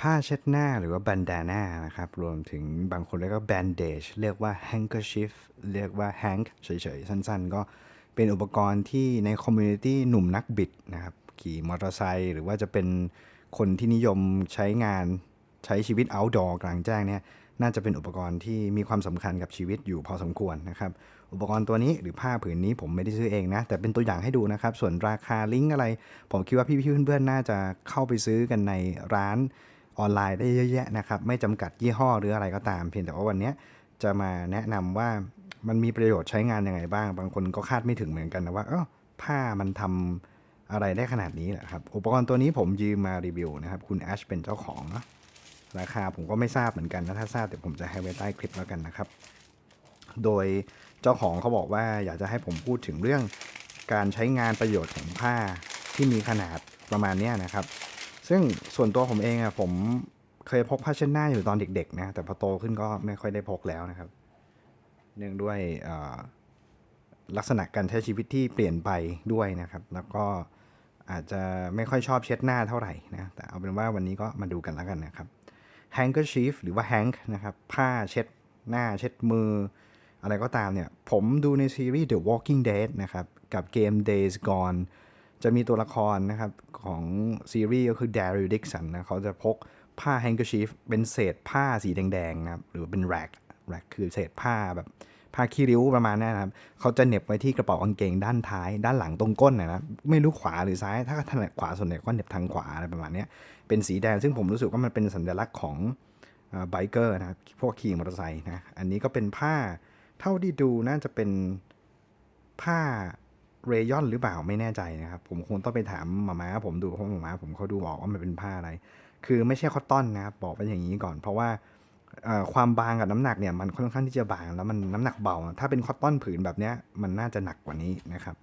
ผ้าเช็ดหน้าหรือว่า bandana นะครับ รวมถึงบางคนเรียกว่า bandage เรียกว่า handkerchief เรียกว่า hank เฉยๆ สั้นๆ ก็เป็นอุปกรณ์ที่ในคอมมูนิตี้หนุ่มนักบิดนะครับ ขี่มอเตอร์ไซค์หรือว่าจะเป็นคนที่นิยมใช้งานใช้ชีวิต outdoor กลางแจ้งเนี่ยน่าจะเป็นอุปกรณ์ที่มีความสำคัญกับชีวิตอยู่พอสมควรนะครับ อุปกรณ์ตัวนี้หรือผ้าผืนนี้ผมไม่ได้ซื้อเองนะ แต่เป็นตัวอย่างให้ดูนะครับ ส่วนราคาลิงก์อะไร ผมคิดว่าพี่ๆเพื่อนๆน่าจะเข้าไปซื้อกันในร้าน ออนไลน์ได้เยอะแยะนะครับไม่จำกัดยี่ห้อหรืออะไรก็ตาม เพียงแต่ว่าวันนี้จะมาแนะนำว่ามันมีประโยชน์ใช้งานยังไงบ้าง บางคนก็คาดไม่ถึงเหมือนกันนะว่าเออผ้ามันทำอะไรได้ขนาดนี้แหละครับ อุปกรณ์ตัวนี้ผมยืมมารีวิวนะครับ คุณแอชเป็นเจ้าของเนาะราคาผมก็ไม่ทราบเหมือนกันนะ ถ้าทราบเดี๋ยวผมจะให้ไว้ใต้คลิปแล้วกันนะครับ โดยเจ้าของเขาบอกว่าอยากจะให้ผมพูดถึงเรื่องการใช้งานประโยชน์ของผ้าที่มีขนาดประมาณนี้นะครับ ซึ่งส่วนตัวผมเองอะผมเคยพกผ้าเช็ดหน้าอยู่ตอนเด็ก ๆ นะ แต่พอโตขึ้นก็ไม่ค่อยได้พกแล้วนะครับ เนื่องด้วยลักษณะการใช้ชีวิตที่เปลี่ยนไปด้วยนะครับ แล้วก็อาจจะไม่ค่อยชอบเช็ดหน้าเท่าไหร่นะ แต่เอาเป็นว่าวันนี้ก็มาดูกันแล้วกันนะครับ handkerchief หรือว่า hank นะครับ ผ้าเช็ดหน้าเช็ดมือ อะไรก็ตามเนี่ย ผมดูในซีรีส์ The Walking Dead นะครับ กับเกม Days Gone จะมีตัวละครนะครับของซีรีส์ก็คือ Daryl Dixon นะเขาจะพกผ้า handkerchief เป็นเศษผ้าสีแดงๆนะครับหรือเป็น rag rag คือเศษผ้าแบบผ้าขี้ริ้วประมาณนั้นะครับ เขาจะเน็บไว้ที่กระเป๋ากางเกงด้านท้าย ด้านหลังตรงก้นนะนะไม่รู้ขวาหรือซ้าย ถ้าถนัดขวาส่วนใหญ่ก็เน็บทางขวาอะไรประมาณนี้เป็นสีแดง ซึ่งผมรู้สึกว่ามันเป็นสัญลักษณ์ของไบเกอร์นะครับ พวกขี่มอเตอร์ไซค์นะ อันนี้ก็เป็นผ้า เท่าที่ดูน่าจะเป็นผ้า เรยอนหรือเปล่าไม่แน่ใจนะครับ ผมคงต้องไปถามหมาม้าผมดูเพราะหมาม้าผมเขาดูออกว่ามันเป็นผ้าอะไร คือไม่ใช่คอตตอนนะครับบอกไปอย่างนี้ก่อน เพราะว่าความบางกับน้ำหนักเนี่ยมันค่อนข้างที่จะบางแล้วมันน้ำหนักเบา ถ้าเป็นคอตตอนผืนแบบเนี้ยมันน่าจะหนักกว่านี้นะครับ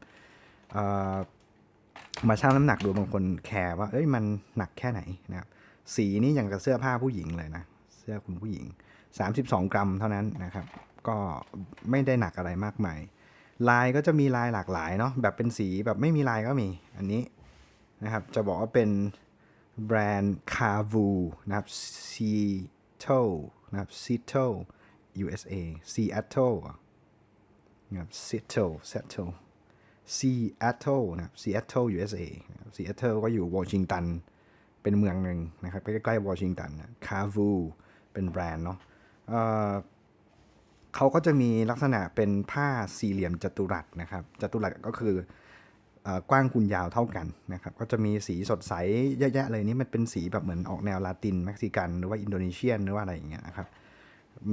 มาชั่งน้ำหนักดูบางคนแคร์ว่าเอ้ยมันหนักแค่ไหนนะครับสีนี่อย่างกับเสื้อผ้าผู้หญิงเลยนะเสื้อคุณผู้หญิง 32 กรัมเท่านั้นนะครับ ก็ไม่ได้หนักอะไรมากมาย ลายก็จะมีลายหลากหลายเนาะแบบเป็นสีแบบไม่มีลายก็มีอันนี้นะครับจะบอกว่าเป็นแบรนด์ c a v u นะครับ Seattle นะครับ Seattle USA Seattle นะครับ Seattle Seattle Seattle นะครับ Seattle USA นะครับ Seattle ก็อยู่วอชิงตัน เป็นเมืองหนึ่งนะครับใกล้ๆวอชิงตันคาวูเป็นแบรนด์เนาะ เขาก็จะมีลักษณะเป็นผ้าสี่เหลี่ยมจัตุรัสนะครับ จัตุรัสก็คืออกว้างคูณยาวเท่ากันนะครับ ก็จะมีสีสดใสเยอะแยะเลยนี่มันเป็นสีแบบเหมือนออกแนวลาตินเม็กซิกันหรือว่าอินโดนีเซียนหรือว่าอะไรอย่างเงี้ยนะครับ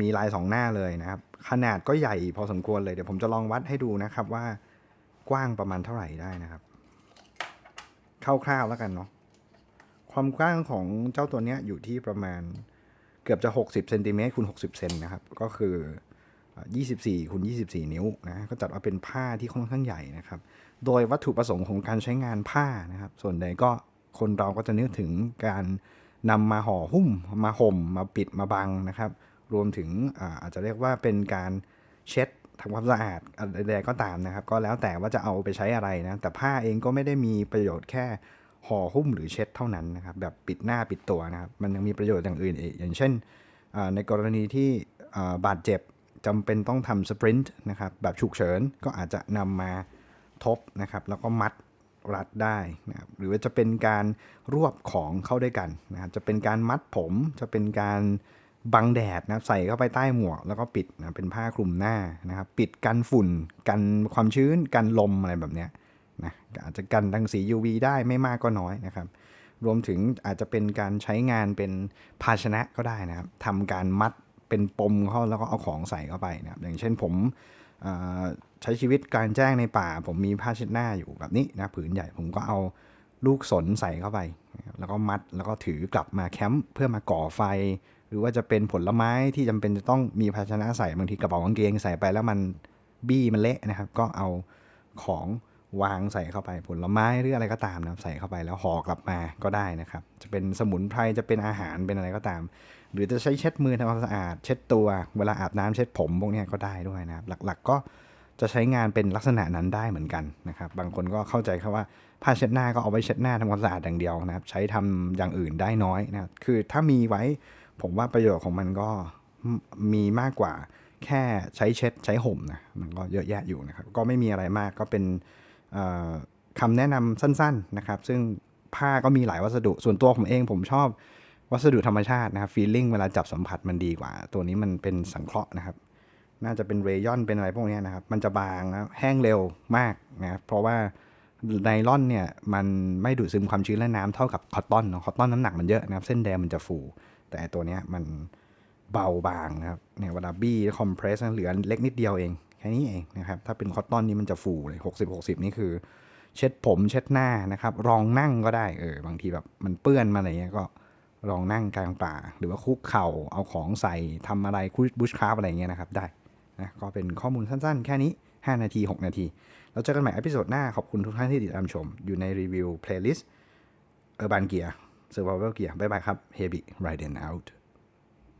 มีลายสองหน้าเลยนะครับ ขนาดก็ใหญ่พอสมควรเลยเดี๋ยวผมจะลองวัดให้ดูนะครับว่ากว้างประมาณเท่าไหร่ได้นะครับคร่าวๆแล้วกันเนาะความกว้างของเจ้าตัวเนี้ยอยู่ที่ประมาณเกือบจะ 60เซนติเมตรคูณ60เซนนะครับ ก็คือ 24คูณ24 นิ้วนะก็จัดว่าเป็นผ้าที่ค่อนข้างใหญ่นะครับ โดยวัตถุประสงค์ของการใช้งานผ้านะครับ ส่วนใหญ่ก็คนเราก็จะนึกถึงการนำมาห่อหุ้ม มาห่ม มาปิดมาบังนะครับ รวมถึงอาจจะเรียกว่าเป็นการเช็ดทำความสะอาดอะไรก็ตามนะครับ ก็แล้วแต่ว่าจะเอาไปใช้อะไรนะ แต่ผ้าเองก็ไม่ได้มีประโยชน์แค่ห่อหุ้มหรือเช็ดเท่านั้นนะครับ แบบปิดหน้าปิดตัวนะครับ มันยังมีประโยชน์อย่างอื่นอีกอย่างเช่นในกรณีที่บาดเจ็บ จำเป็นต้องทำสปรินต์นะครับแบบฉุกเฉินก็อาจจะนำมาทบนะครับแล้วก็มัดรัดได้นะครับหรือว่าจะเป็นการรวบของเข้าด้วยกันนะครับจะเป็นการมัดผมจะเป็นการบังแดดนะครับใส่เข้าไปใต้หมวกแล้วก็ปิดนะเป็นผ้าคลุมหน้านะครับปิดกันฝุ่น กันความชื้น กันลมอะไรแบบเนี้ยนะอาจจะกันรังสี UV ได้ไม่มากก็น้อยนะครับ รวมถึงอาจจะเป็นการใช้งานเป็นภาชนะก็ได้นะครับทำการมัด เป็นปมเข้าแล้วก็เอาของใส่เข้าไปนะครับอย่างเช่นผมใช้ชีวิตการแจ้งในป่า ผมมีผ้าเช็ดหน้าอยู่แบบนี้นะผืนใหญ่ผมก็เอาลูกสนใส่เข้าไป แล้วก็มัดแล้วก็ถือกลับมาแคมป์เพื่อมาก่อไฟ หรือว่าจะเป็นผลไม้ที่จำเป็นจะต้องมีภาชนะใส่บางทีกระเป๋ากางเกงใส่ไปแล้วมันบี้มันเละนะครับ ก็เอาของ วางใส่เข้าไปผลไม้หรืออะไรก็ตามนะครับใส่เข้าไปแล้วห่อกลับมาก็ได้นะครับ จะเป็นสมุนไพรจะเป็นอาหารเป็นอะไรก็ตาม หรือจะใช้เช็ดมือทำความสะอาด เช็ดตัวเวลาอาบน้ำเช็ดผมพวกนี้ก็ได้ด้วยนะครับ หลักๆก็จะใช้งานเป็นลักษณะนั้นได้เหมือนกันนะครับ บางคนก็เข้าใจแค่ว่าผ้าเช็ดหน้าก็เอาไว้เช็ดหน้าทำความสะอาดอย่างเดียวนะครับ ใช้ทำอย่างอื่นได้น้อยนะครับคือถ้ามีไว้ผมว่าประโยชน์ของมันก็มีมากกว่าแค่ใช้เช็ดใช้ห่มนะมันก็เยอะแยะอยู่นะครับ ก็ไม่มีอะไรมากก็เป็น คำแนะนำสั้นๆนะครับ ซึ่งผ้าก็มีหลายวัสดุ ส่วนตัวผมเองผมชอบวัสดุธรรมชาตินะครับฟีลลิ่งเวลาจับสัมผัสมันดีกว่า ตัวนี้มันเป็นสังเคราะห์นะครับ น่าจะเป็นเรยอนเป็นอะไรพวกนี้นะครับ มันจะบางนะแห้งเร็วมากนะครับเพราะว่าไนลอนเนี่ยมันไม่ดูดซึมความชื้นและน้ำเท่ากับคอตตอนเนาะคอตตอนน้ำหนักมันเยอะนะครับ เส้นแดงมันจะฟู แต่ตัวเนี้ยมันเบาบางนะครับเนี่ยเวลาบี้คอมเพรสเหลือเล็กนิดเดียวเอง ค่นี้เองนะครับ ถ้าเป็นคอตตอนนี่มันจะฟูเลย60 60นี่คือ เช็ดผมเช็ดหน้านะครับ รองนั่งก็ได้เออบางทีแบบมันเปื้อนมาอะไรเงี้ยก็รองนั่งกลางป่า หรือว่าคุกเข่าเอาของใส่ทำอะไรคุชบุชคราฟอะไรเงี้ยนะครับได้นะก็เป็นข้อมูลสั้นๆ แค่นี้ 5 นาที 6 นาที แล้วเจอกันใหม่อพิโซดหน้า ขอบคุณทุกท่านที่ติดตามชม อยู่ในรีวิว playlist Urban Gear Survival Gear บ๊ายบายครับ Heavy Riding Out